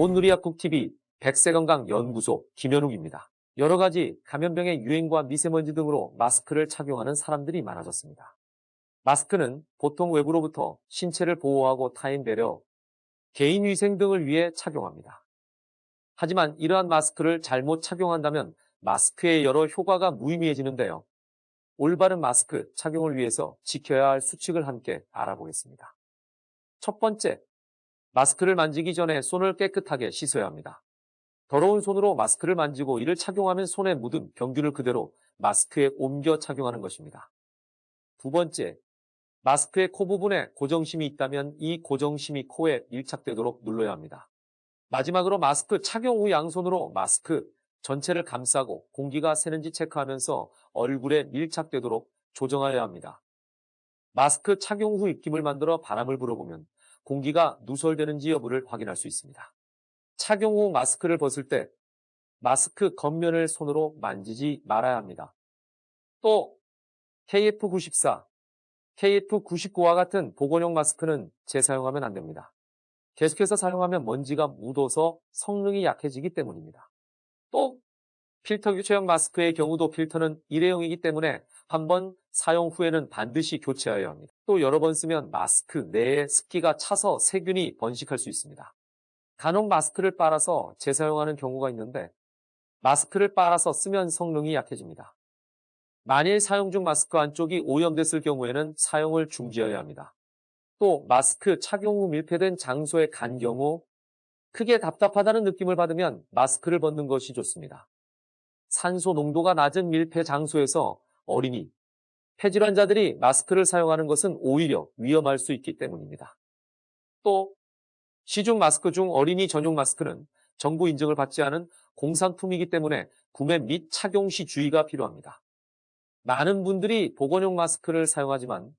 온누리약국TV 백세건강연구소 김현욱입니다. 여러 가지 감염병의 유행과 미세먼지 등으로 마스크를 착용하는 사람들이 많아졌습니다. 마스크는 보통 외부로부터 신체를 보호하고 타인 배려, 개인 위생 등을 위해 착용합니다. 하지만 이러한 마스크를 잘못 착용한다면 마스크의 여러 효과가 무의미해지는데요. 올바른 마스크 착용을 위해서 지켜야 할 수칙을 함께 알아보겠습니다. 첫 번째, 마스크를 만지기 전에 손을 깨끗하게 씻어야 합니다. 더러운 손으로 마스크를 만지고 이를 착용하면 손에 묻은 병균을 그대로 마스크에 옮겨 착용하는 것입니다. 두 번째, 마스크의 코 부분에 고정심이 있다면 이 고정심이 코에 밀착되도록 눌러야 합니다. 마지막으로 마스크 착용 후 양손으로 마스크 전체를 감싸고 공기가 새는지 체크하면서 얼굴에 밀착되도록 조정하여야 합니다. 마스크 착용 후 입김을 만들어 바람을 불어보면 공기가 누설되는지 여부를 확인할 수 있습니다. 착용 후 마스크를 벗을 때 마스크 겉면을 손으로 만지지 말아야 합니다. 또 KF94, KF99와 같은 보건용 마스크는 재사용하면 안 됩니다. 계속해서 사용하면 먼지가 묻어서 성능이 약해지기 때문입니다. 또 필터 교체형 마스크의 경우도 필터는 일회용이기 때문에 한 번 사용 후에는 반드시 교체하여야 합니다. 또 여러 번 쓰면 마스크 내에 습기가 차서 세균이 번식할 수 있습니다. 간혹 마스크를 빨아서 재사용하는 경우가 있는데 마스크를 빨아서 쓰면 성능이 약해집니다. 만일 사용 중 마스크 안쪽이 오염됐을 경우에는 사용을 중지해야 합니다. 또 마스크 착용 후 밀폐된 장소에 간 경우 크게 답답하다는 느낌을 받으면 마스크를 벗는 것이 좋습니다. 산소 농도가 낮은 밀폐 장소에서 어린이, 폐질환자들이 마스크를 사용하는 것은 오히려 위험할 수 있기 때문입니다. 또 시중 마스크 중 어린이 전용 마스크는 정부 인증을 받지 않은 공산품이기 때문에 구매 및 착용 시 주의가 필요합니다. 많은 분들이 보건용 마스크를 사용하지만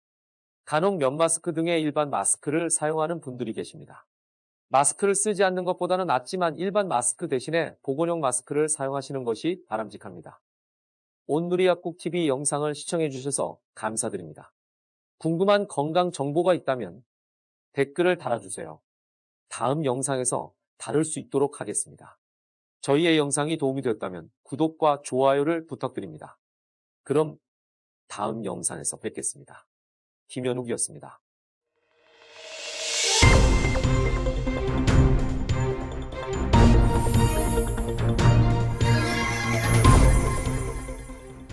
간혹 면 마스크 등의 일반 마스크를 사용하는 분들이 계십니다. 마스크를 쓰지 않는 것보다는 낫지만 일반 마스크 대신에 보건용 마스크를 사용하시는 것이 바람직합니다. 온누리약국TV 영상을 시청해 주셔서 감사드립니다. 궁금한 건강 정보가 있다면 댓글을 달아주세요. 다음 영상에서 다룰 수 있도록 하겠습니다. 저희의 영상이 도움이 되었다면 구독과 좋아요를 부탁드립니다. 그럼 다음 영상에서 뵙겠습니다. 김현욱이었습니다.